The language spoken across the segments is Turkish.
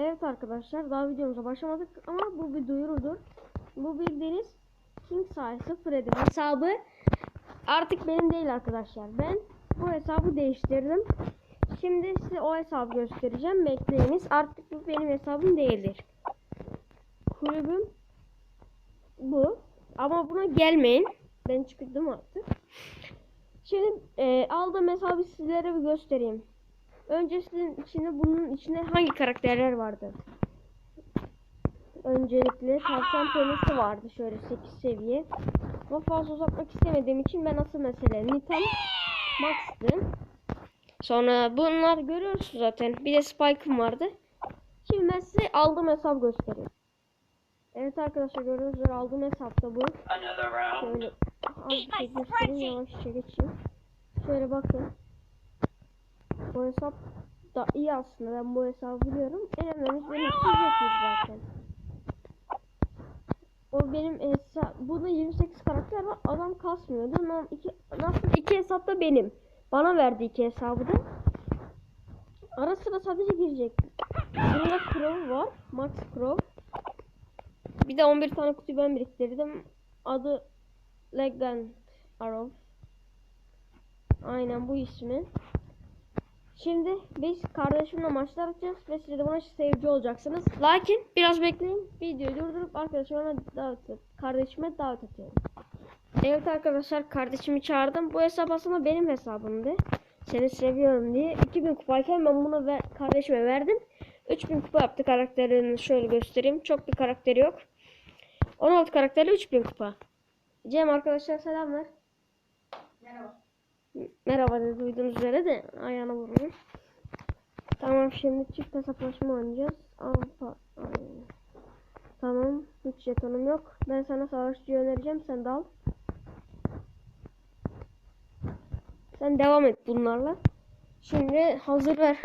Evet arkadaşlar daha videomuza başlamadık ama bu bir duyurudur. Bu bildiğiniz King sayısı Freddy hesabı artık benim değil arkadaşlar. Ben bu hesabı değiştirdim. Şimdi size o hesabı göstereceğim. Bekleyiniz. Artık bu benim hesabım değildir. Kulübüm bu. Ama buna gelmeyin. Ben çıktım artık. Şimdi e, aldığım hesabı sizlere bir göstereyim. Önce sizin içinde bunun içinde hangi karakterler vardı? Öncelikle tavşan penisi vardı şöyle 8 seviye. Ama fazla uzatmak istemediğim için ben asıl mesele Nitan Max'tı. Sonra bunlar görüyorsunuz zaten. Bir de Spike'ım vardı. Şimdi ben size aldığım hesap göstereyim. Evet arkadaşlar gördüğünüz üzere aldığım hesap da bu. Şöyle az bir şey göstereyim yavaşça geçeyim. Şöyle bakın. Bu hesap da iyi aslında. Ben bu hesabı biliyorum. En önemlisi benim yapıyoruz zaten. O benim hesap. Burada 28 karakter var. Adam kasmıyordu. Nam iki, nasıl iki hesap da benim. Bana verdi iki hesabı da. Ara sıra sadece girecek. Burada Crow var. Max Crow. Bir de 11 tane kutuyu ben biriktirdim. Adı Legend Arrow. Aynen bu ismi. Şimdi biz kardeşimle maçlar atacağız ve siz de buna seyirci olacaksınız. Lakin biraz bekleyin. Videoyu durdurup arkadaşıma davet et. Kardeşime davet ediyorum. Evet arkadaşlar kardeşimi çağırdım. Bu hesap aslında benim hesabımdı. Seni seviyorum diye. 2000 kupayken ben bunu ver, kardeşime verdim. 3000 kupa yaptı karakterini şöyle göstereyim. Çok bir karakteri yok. 16 karakterli 3000 kupa. Cem arkadaşlar selamlar. Merhaba. Merhaba dedi duyduğunuz üzere de ayağına vurmuş. Tamam şimdi çift hesaplaşma oynayacağız. Avrupa. Tamam hiç jetonum yok. Ben sana savaşçı önereceğim sen de al. Sen devam et bunlarla. Şimdi hazır ver.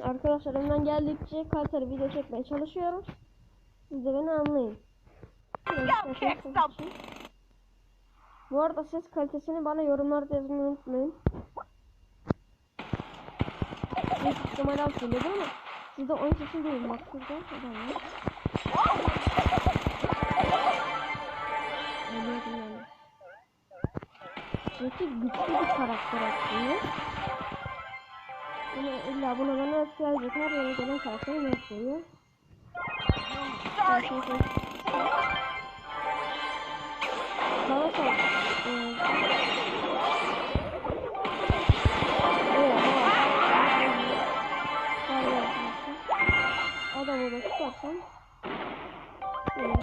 Arkadaşlar elimden geldikçe kaliteli video çekmeye çalışıyorum. Siz de beni anlayın. Go Bu arada ses kalitesini bana yorumlarda yazmayı unutmayın. Büyük ihtimalle az geliyordu ama sizde oyun sesi değil. Bak şurada adam var. Ölüyordum yani. Çünkü güçlü bir karakter aslında. Ama illa buna nerf gelecek. Her yere gelen karakter nerf geliyor. starting. Tutarsan Böyle on!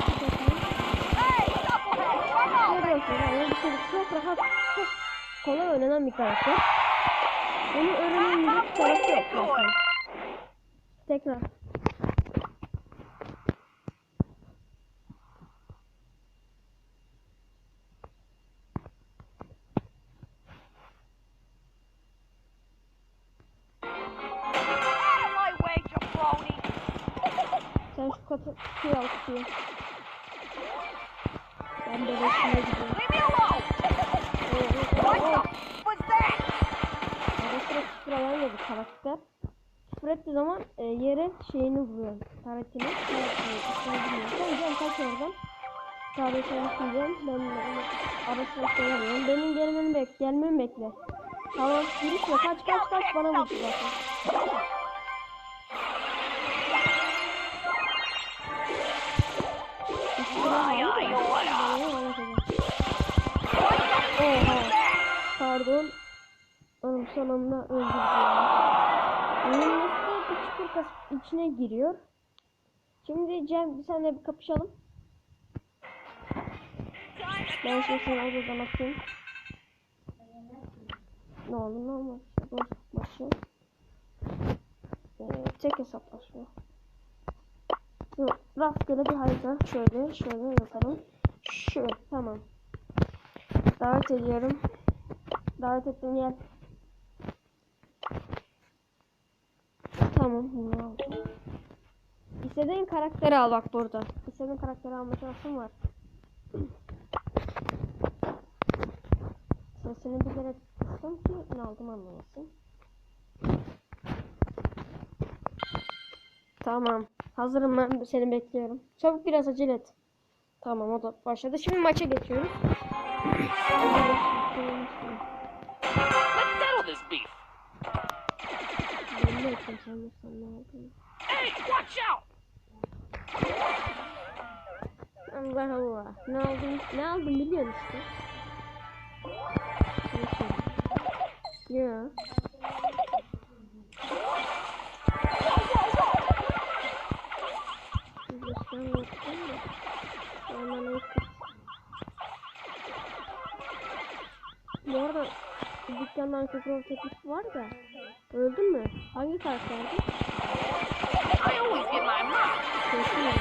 Görüyorsun yani bu çocuk çok rahat Çok kolay öğrenen bir karakter. Onun öğrenilmeyecek bir tarafı yok Tekrar Sen şu katı kutuyu al kutuyu Ben de resmine gidiyorum Leave me alone! What Oo, oo, oo. the was that? Ara sıra küfür alan ya bir karakter. Küfür ettiği zaman e, yere şeyini vuruyor. Taretini. Taretini. Sen gel kaç oradan. Taretini atacağım. Ben de ara sıra söylemiyorum. Benim gelmemi bek. Gelmemi bekle. Tamam. Girişme. Kaç kaç kaç. Bana vurdu zaten. Anda öldürdü nasıl bir çukur kasıp içine giriyor. Şimdi Cem senle bir kapışalım. Ben şimdi seni odadan atayım. Ne olur ne olmaz. Boş maçı. Ee, tek hesaplaşma. Yok, rastgele bir harita. Şöyle, şöyle yapalım. Şöyle, tamam. Davet ediyorum. Davet ettim gel. Tamam bunu aldım. İstediğin karakteri al bak burada. İstediğin karakteri alma şansın var. Sesini bilerek kıstım ki ne aldım anlamasın. Tamam. Hazırım ben seni bekliyorum. Çabuk biraz acele et. Tamam o da başladı. Şimdi maça geçiyoruz. Ettim sen de sen ne olduğunu. Hey, watch out! Allah Allah. Ne aldım? Ne aldım biliyorsun işte. Ya. Bu arada dükkandan Kıbrıs teklifi var da. Öldün mü? Hangi karakterdi? I always get my mark. Kesin ya.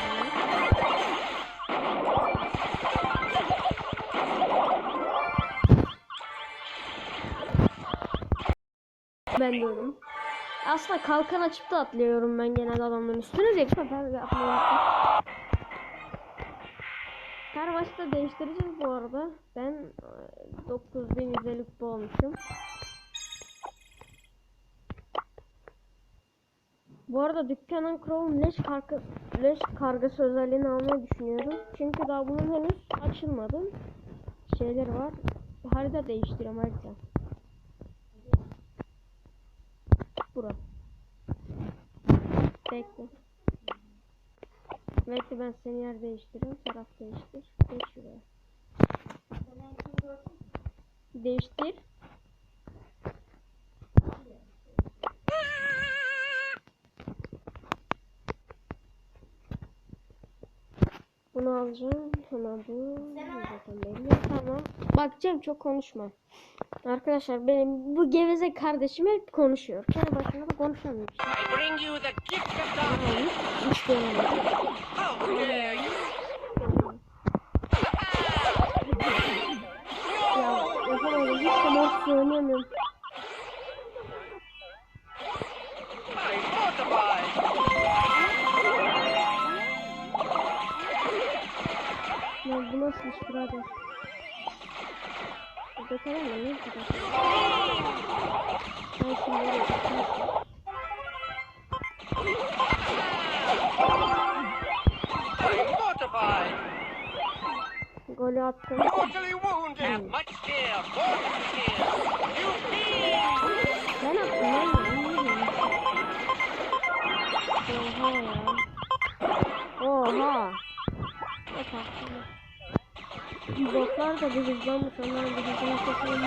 Ben öldüm. Aslında kalkan açıp da atlıyorum ben genelde adamların üstüne de bu sefer de atlıyorum. Her maçta değiştireceğiz bu arada. Ben e, 9150 kupa olmuşum. Bu arada dükkanın Chrome leş, karga, leş kargası özelliğini almayı düşünüyorum. Çünkü daha bunun henüz açılmadı. Şeyleri var. Harita değiştiriyorum harita. Bura. Bekle. Bekle ben seni yer değiştiriyorum. Taraf değiştir. Geç şuraya. Değiştir. Alacağım. Hemen bu. Zaten belli. Tamam. Bakacağım çok konuşma. Arkadaşlar benim bu geveze kardeşim hep konuşuyor. Kendi başına da konuşamıyor. I bring you the gift of nasıl iş birader? Burada kalamam ne kadar? Ben şimdi oraya gittim. I'm mortified. Golü attım. Mortally wounded. Have much fear. Mortal fear. You fiend! Ben attım ben ya. Oha ya. Oha. Bak aslında. Botlar da bir hızlanmış. Onların bir hızını keselim.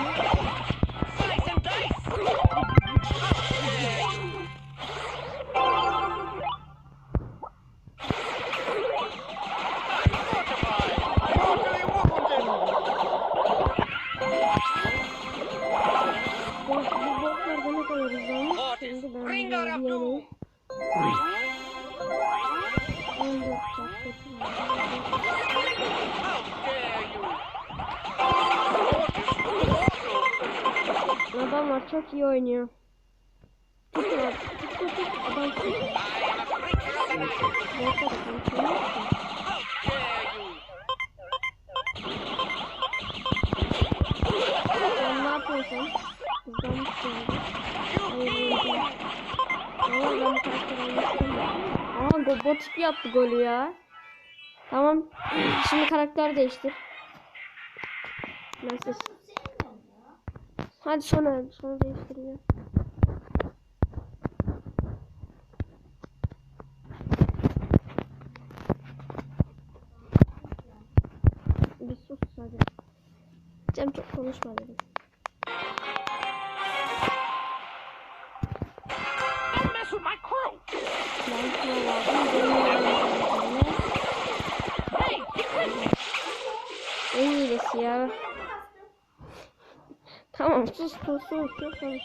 Slice Mortal. Adamlar çok iyi oynuyor. Tutun abi. Tut tut tut. Adam tut. Sen ne yapıyorsun? Almıştım. Aa go bot yaptı golü ya. Tamam. Şimdi karakter değiştir. Ben Hadi sonra sonra değiştireceğim. Bir sus hadi. Cem çok konuşma dedim. With my crew! Ben şuna lazım. Benim Hey, get with me! En iyisi ya. Tamam sus sus sus sus beni.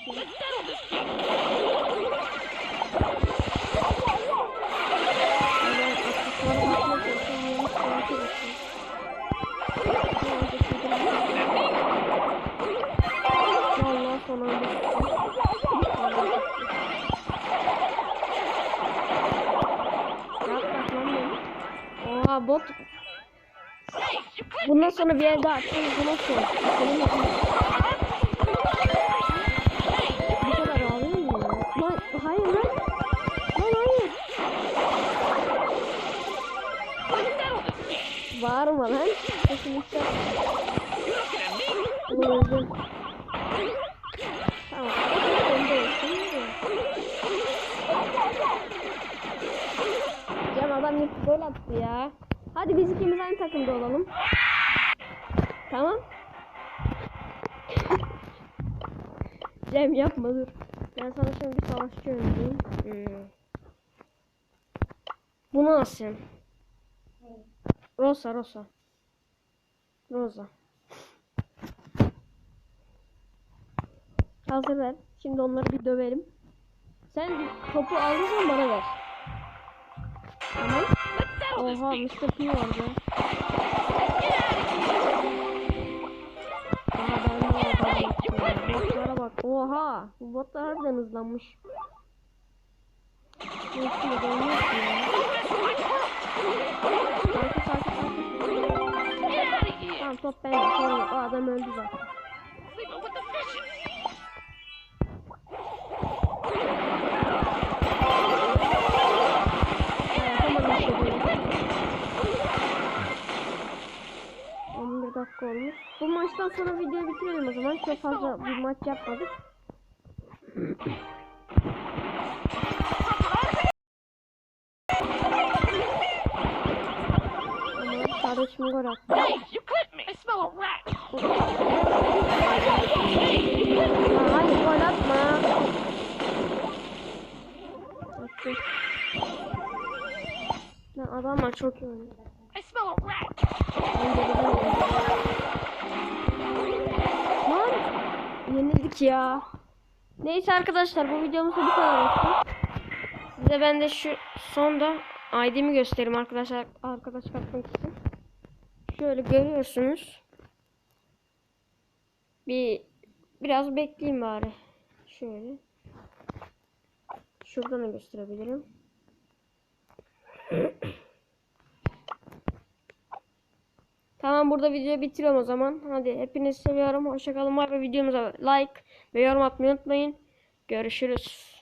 Oha bot. Bundan sonra bir yer daha açacağız. Bu nasıl? hayır lan. Lan hayır. Bağırma lan. Kesinlikle. Öldüm. Tamam. Cem adam yapıp gol attı ya. Hadi biz ikimiz aynı takımda olalım. Tamam. Cem yapma dur. Ben sana şimdi bir savaşçı önereyim. Hmm. Bunu sen. Rosa Rosa. Rosa. Hazır ver. Şimdi onları bir dövelim. Sen topu alırsan bana ver. Tamam. Oha Mr. P vardı. Oha. Bu botlar harbiden hızlanmış. Neyse dönüyor ki ya. Out of here. Tamam top bende. Sorun yok. O adam öldü zaten. Şey böyle. 11 dakika olmuş. Bu maçtan sonra videoyu bitirelim o zaman. Çok fazla bir maç yapmadık. Kardeşim gol attı. Hey, you clipped me. I smell a rat. Hayır gol atma. Attı. Lan adamlar çok iyi oynuyor. I smell a rat. Lan yenildik ya. Neyse arkadaşlar bu videomuz bu kadar olsun. Size ben de şu sonda ID'mi göstereyim arkadaşlar arkadaş katmak için. Şöyle görüyorsunuz. Bir biraz bekleyeyim bari. Şöyle. Şuradan da gösterebilirim. Tamam burada videoyu bitiriyorum o zaman. Hadi hepinizi seviyorum. Hoşçakalın. Videomuza like ve yorum atmayı unutmayın. Görüşürüz.